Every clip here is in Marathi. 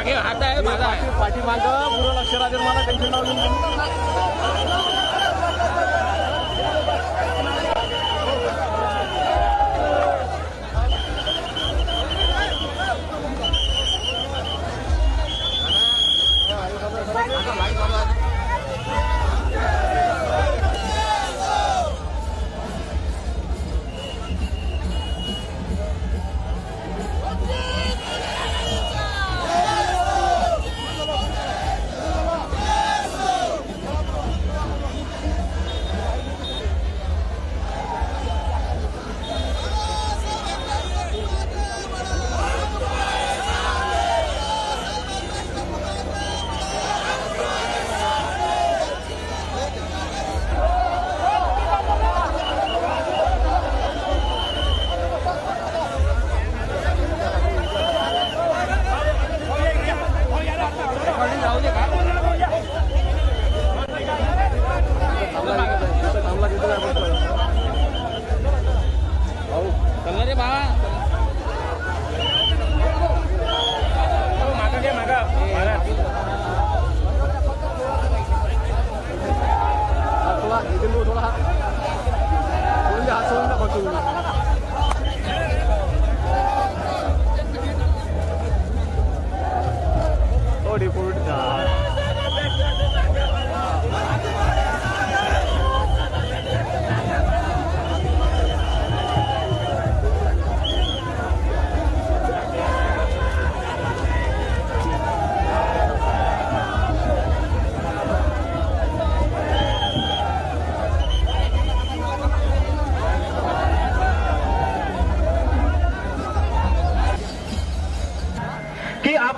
मागे हात आहे माझा आहे. पाठीमाग पुरं लक्ष राहते मला टेन्शन लावून चल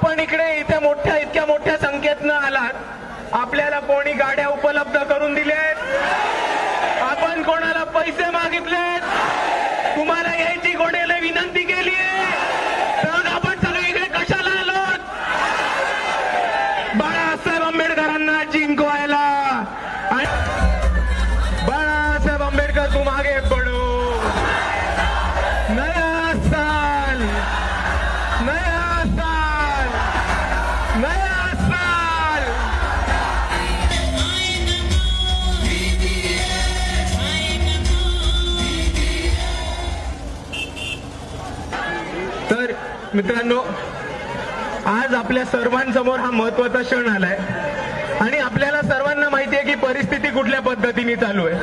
आपण इकडे इथे मोठ्या इतक्या मोठ्या संख्येतनं आलात. आपल्याला कोणी गाड्या उपलब्ध करून दिल्यात? आपण कोणाला पैसे मागितलेत? तुम्हाला यायची कोणाला विनंती केली तर आपण सगळे इकडे कशाला आलो बाळासाहेब आंबेडकरांना जिंकवायला. बाळासाहेब आंबेडकर तू मागे पडो. नया साल. नया मित्रांनो आज आपल्या सर्वांसमोर हा महत्त्वाचा क्षण आलाय. आणि आपल्याला सर्वांना माहिती आहे की परिस्थिती कुठल्या पद्धतीने चालू आहे.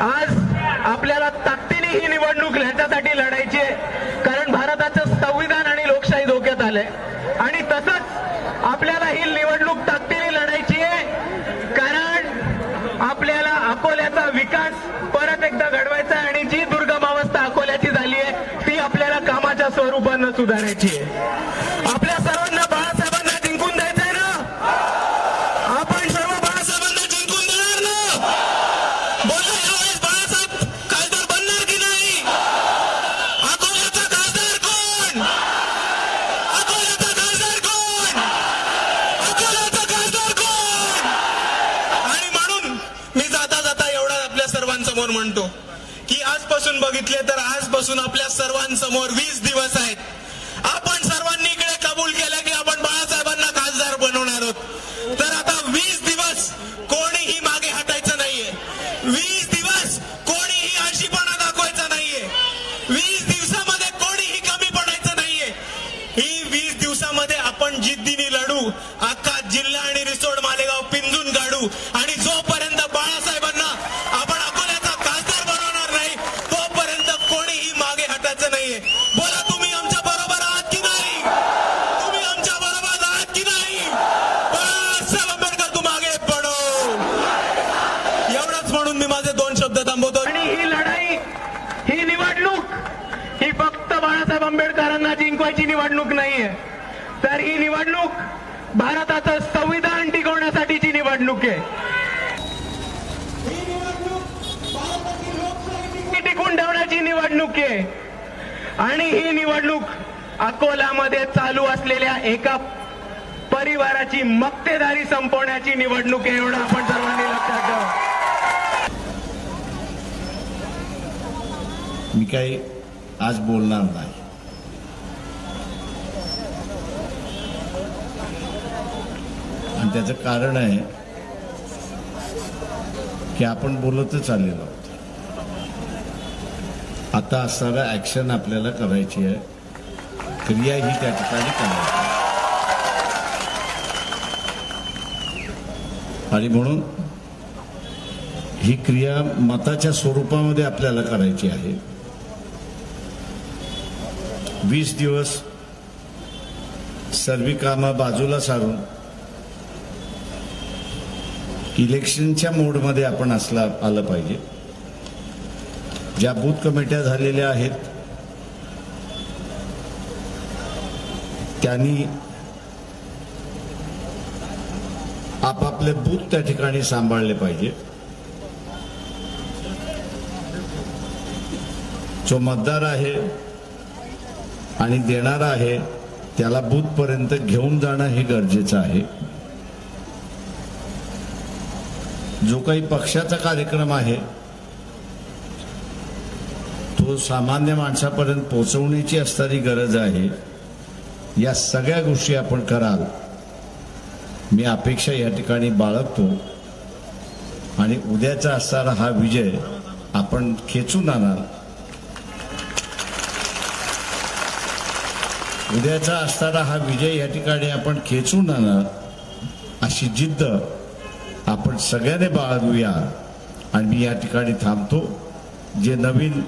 आज आपल्याला ताकदीने ही निवडणूक ह्याच्यासाठी लढायची आहे. कारण भारताचं संविधान आणि लोकशाही धोक्यात आलंय. आणि तसंच आपल्याला ही निवडणूक सुधारायची आहे. आपल्या सर्वांना बाळासाहेबांना जिंकून द्यायचंय ना? आपण सर्व बाळासाहेबांना जिंकून देणार ना? बोला बाळासाहेब खासदार बनणार की नाही? अकोल्याचा खासदार कोण? अकोल्याचा खासदार कोण? अकोल्याचा खासदार कोण? आणि म्हणून मी जाता जाता एवढा आपल्या सर्वांसमोर म्हणतो की आजपासून बघितले तर आजपासून आपल्या सर्वांसमोर वीस दिवस आहेत. इकडे कबूल केलं की आपण बाळासाहेबांना आंबेडकरांना जिंकवायची निवडणूक नाहीये. तर ही निवडणूक भारताचं संविधान टिकवण्यासाठीची निवडणूक आहे. टिकून ठेवण्याची निवडणूक आहे. आणि ही निवडणूक अकोलामध्ये चालू असलेल्या एका परिवाराची मक्तेदारी संपवण्याची निवडणूक आहे एवढं आपण सर्वांनी लक्षात ठेवा. मी काही आज बोलणार नाही. त्याचं कारण आहे की आपण बोलतच आलेलो आहोत. आता असणारा ऍक्शन आपल्याला करायची आहे. क्रिया ही त्या ठिकाणी करायची आहे. आणि म्हणून ही क्रिया मताच्या स्वरूपामध्ये आपल्याला करायची आहे. वीस दिवस सर्वी कामं बाजूला सारून इलेक्शनच्या मोडमध्ये आपण असला आलं पाहिजे. ज्या बूथ कमिट्या झालेल्या आहेत त्यांनी आपापले बूथ त्या ठिकाणी सांभाळले पाहिजे. जो मतदार आहे आणि देणारा आहे त्याला बूथपर्यंत घेऊन जाणं हे गरजेचं आहे. जो काही पक्षाचा कार्यक्रम आहे तो सामान्य माणसापर्यंत पोहोचवण्याची असणारी गरज आहे या सगळ्या गोष्टी आपण कराल. मी अपेक्षा या ठिकाणी बाळगतो. आणि उद्याचा असणारा हा विजय आपण खेचून आणाल उद्याचा असणारा हा विजय या ठिकाणी आपण खेचून आणणार अशी जिद्द आपण सगळ्याने बाळगूया आणि मी या ठिकाणी थांबतो. जे नवीन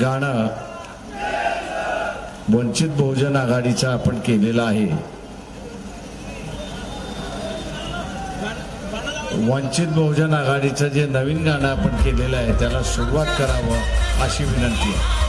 गाणं वंचित बहुजन आघाडीचं आपण केलेलं आहे. वंचित बहुजन आघाडीचं जे नवीन गाणं आपण केलेलं आहे त्याला सुरुवात करावं अशी विनंती आहे.